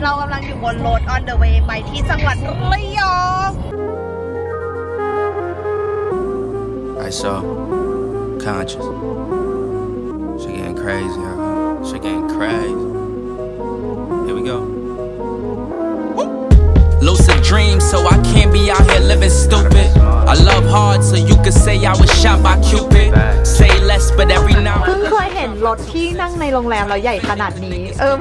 นตอนนี้เรากำลังอยู่บนรถ on the way ไปที่จังหวัดระยอง I saw conscious. She getting crazy, y'all. She getting crazy. Here we go. Lucid dreams, so I can't be out here living stupid. I love hard, so you could say I was shot by Cupid. Say less, but every now เพิ่งเคยเห็นรถที่นั่งในโรงแรมแล้วใหญ่ขนาดนี้ เออ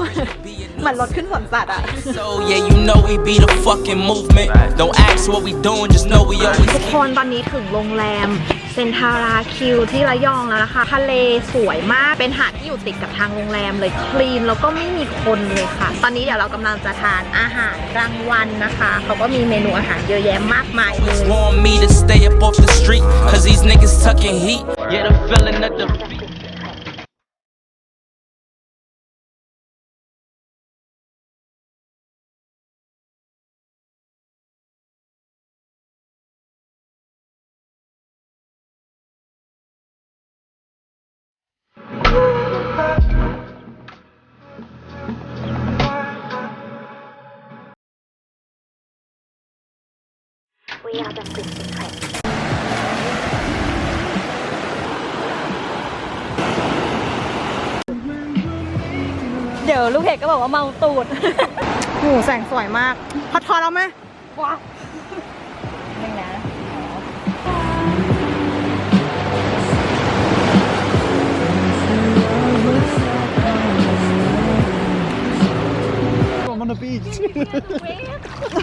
เหมือนรถขึ้นสวนสัตว์อะ So yeah, you know we be the fucking movement. Don't ask what we doing, just know we always ทุกคนตอนนี้ถึงโรงแรมเซนทาราคิวที่ระยองแล้วนะคะ ทะเลสวยมากเป็นหาดที่อยู่ติดกับทางโรงแรมเลยคลีนแล้วก็ไม่มีคนเลยค่ะ ตอนนี้เดี๋ยวเรากำลังจะทานอาหารกลางวันนะคะเขาก็มีเมนูอาหารเยอะแยะมากมายเลย want me to stay up off the street. Cause these niggas tucking heat. Yeah, the feeling of defeat. We are the Queen Secret เดี๋ยวลูกเพจก็บอกว่าเมาตูดโหูแสงสวยมากพอทอแล้วไหมว้าวยังไงนะ on the beach.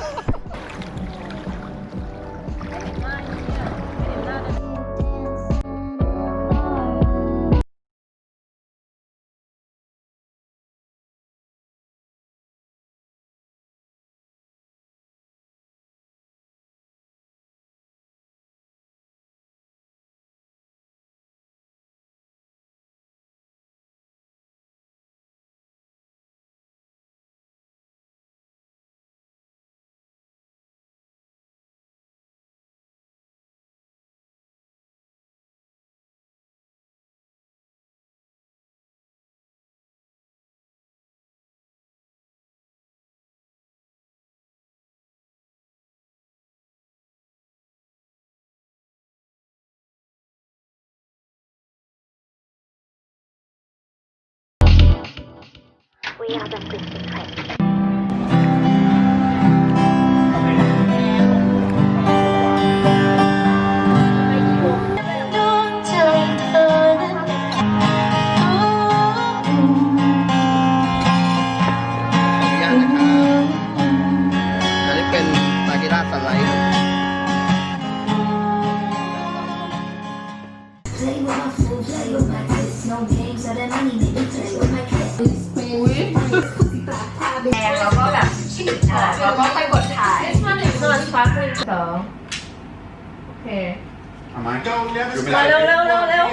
We are the Queen Secret สองโอเคมาเร็วเร็วเร็วเร็ว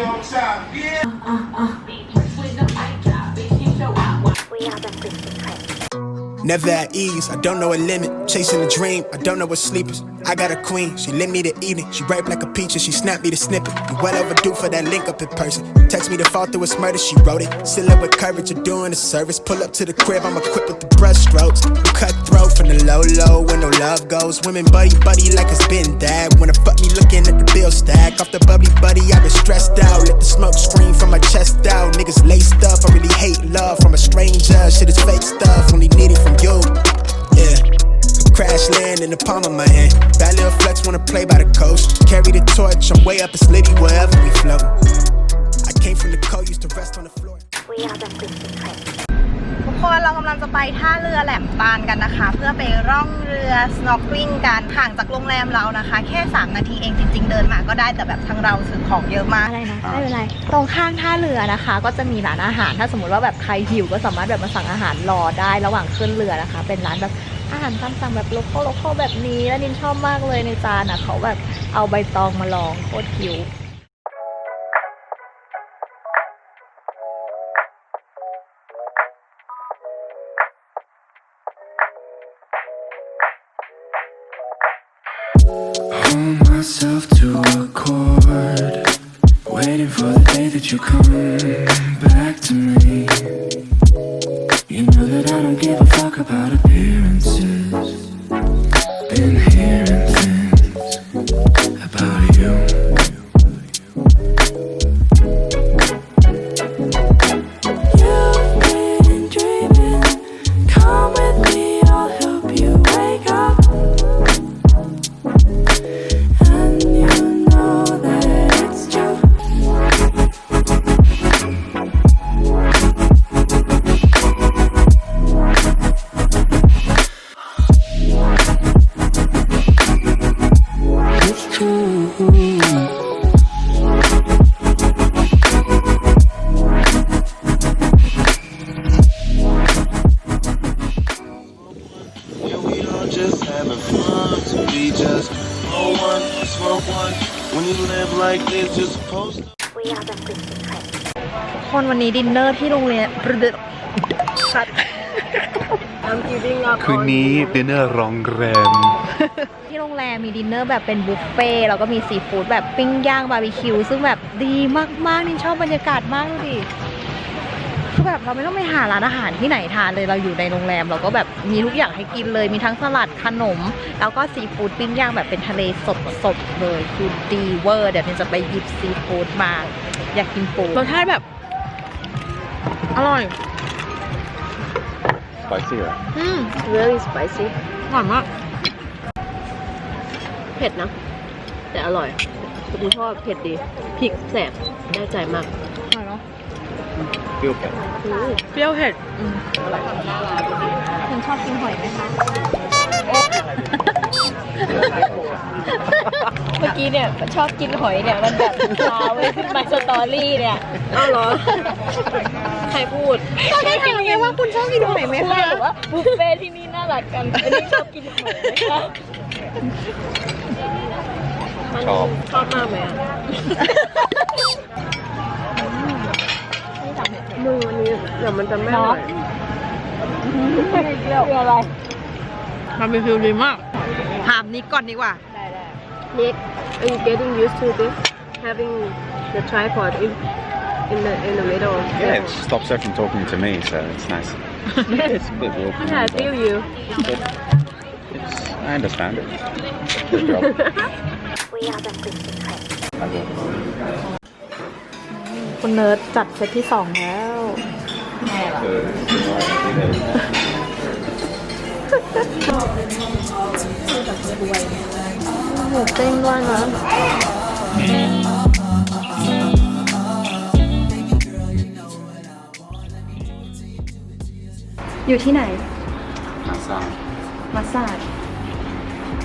We are the Queen Secret Never at ease, I don't know a limit. Chasing a dream, I don't know what sleep is. I got a queen, she lit me the evening. She ripe like a peach and she snapped me the snippet. You well overdue for that link up in person. Text me to fall through a murder, she wrote it. Still up with courage, you're doing a service. Pull up to the crib, I'm equipped with the brush strokes. Cut throat from the low low when no love goes. Women buddy buddy like it's been that. Wanna fuck me looking at the bill stack. Off the bubbly buddy, I've been stressed out. Let the smoke scream from my chest out. Niggas laced up, I really hate love from a stranger. Shit is fake stuff, only need it from you. Yeah. Crash land in the palm of my hand. Bad little flex wanna play by the coast. Carry the torch, I'm way up, it's litty wherever we float. I came from the coast, used to rest on the floor. We are the Queen Secret ทุกคนเรากำลังจะไปท่าเรือแหลมปานกันนะคะ เพื่อไปร่องเรือ snorkeling กันห่างจากโรงแรมเรานะคะ แค่ 3 นาทีเองจริง ๆ เดินมาก็ได้แต่แบบทางเราซื้อของเยอะมากอะไรนะไม่เป็นไรตรงข้างท่าเรือนะคะ ก็จะมีร้านอาหารถ้าสมมติว่าแบบใครหิวก็สามารถแบบมาสั่งอาหารรอได้ระหว่างขึ้นเรือนะคะ เป็นร้านแบบ อาหารตามสั่งแบบโลคอลโลคอลแบบนี้แล้วนินชอบมากเลยในจานอะเขาแบบเอาใบตองมาลองโคตรคิว Hold myself just having fun to be just blow one, smoke one. When you live like this, you're supposed to. We are the Twisted Friends. คนวันนี้ดินเนอร์ที่โรงเรียนสัตว์คืนนี้ดินเนอร์โรงแรมที่ โรงแรมมีดินเนอร์แบบเป็นบุฟเฟ่ต์แล้วก็มีซีฟู้ดแบบปิ้งย่างบาร์บีคิวซึ่งแบบดีมากๆนินชอบบรรยากาศมากดูดิคือแบบเราไม่ต้องไปหาร้านอาหารที่ไหนทานเลยเราอยู่ในโรงแรม เราก็แบบมีทุกอย่างให้กินเลยมีทั้งสลัดขนม แล้วก็ซีฟู้ดปิ้งย่างแบบเป็นทะเลสดๆเลยคือดีเวอร์เดี๋ยวนินจะไปหยิบซีฟู้ดมาอยากกินปูรสชาติแบบ อร่อย spicy เหรออืม really spicy หวานมาก เผ็ดนะ แต่อร่อยกูชอบเผ็ดดีพริกแสบได้ใจมากอร่อยเนาะเปรี้ยวเผ็ดเปรี้ยวเผ็ดคุณชอบกินหอยไหมคะ เมื่อกี้เนี่ยชอบกินหอยเนี่ยมันแบบลาเว้ยขึ้นมาสตอรี่เนี่ยอ้าวเหรอ ใครพูดก็ได้ถามไงว่าคุณชอบกินหอยไหมพูดคะหรือว่าบุฟเฟ่ที่นี่น่ารักกันอันนี้ชอบกินหอยไหมคะ ชอบ ชอบมากไหมอะมือวันนี้เดี๋ยวมันจะไม่อร่อยคืออะไรบาร์บีคิวดีมาก ถามนิกก่อนดีกว่า Nick, are you getting used to this? Having the tripod in in the in the middle of Yeah, it stops her from talking to me, so it's nice. it's a bit weird. Yeah, I feel you. It's, I understand it. Good job. We are the Twisted Friends. I will. คุณเนิร์ดจัดเซตที่สองแล้วหมูเต้งด้วยนะอยู่ที่ไหน Massage. มาสซาจ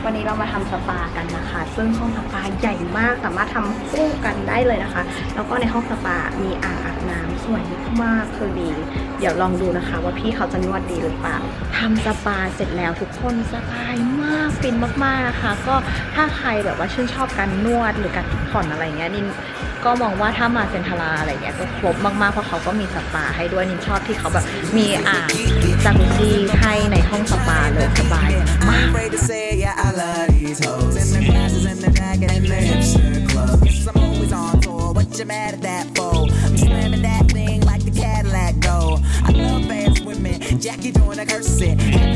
วันนี้เรามาทำสปากันนะคะ ซึ่งห้องสปาใหญ่มากสามารถทำคู่กันได้เลยนะคะ แล้วก็ในห้องสปามีอ่างอาบน้ำสวยมากคือดี เดี๋ยวลองดูนะคะ ว่าพี่เขาจะนวดดีหรือเปล่าทำสปาเสร็จแล้วทุกคนสบายมากฟินมากๆนะคะ ก็ถ้าใครแบบว่าชื่นชอบการนวดหรือการพักผ่อนอะไรเงี้ยนินก็มองว่าถ้ามาเซนทราอะไรเงี้ยก็ครบมากๆ เพราะเขาก็มีสปาให้ด้วยนินชอบที่เขาแบบมีอ่างจากุซี่ให้ในห้องสปาเลยสบายมาก afraid to say it, yeah, I love these hoes. In the glasses, in the jacket, and the hipster clothes. I'm always on tour, what you mad at that for? I'm slamming that thing like the Cadillac go. I love fast women, Jackie doing a curse it.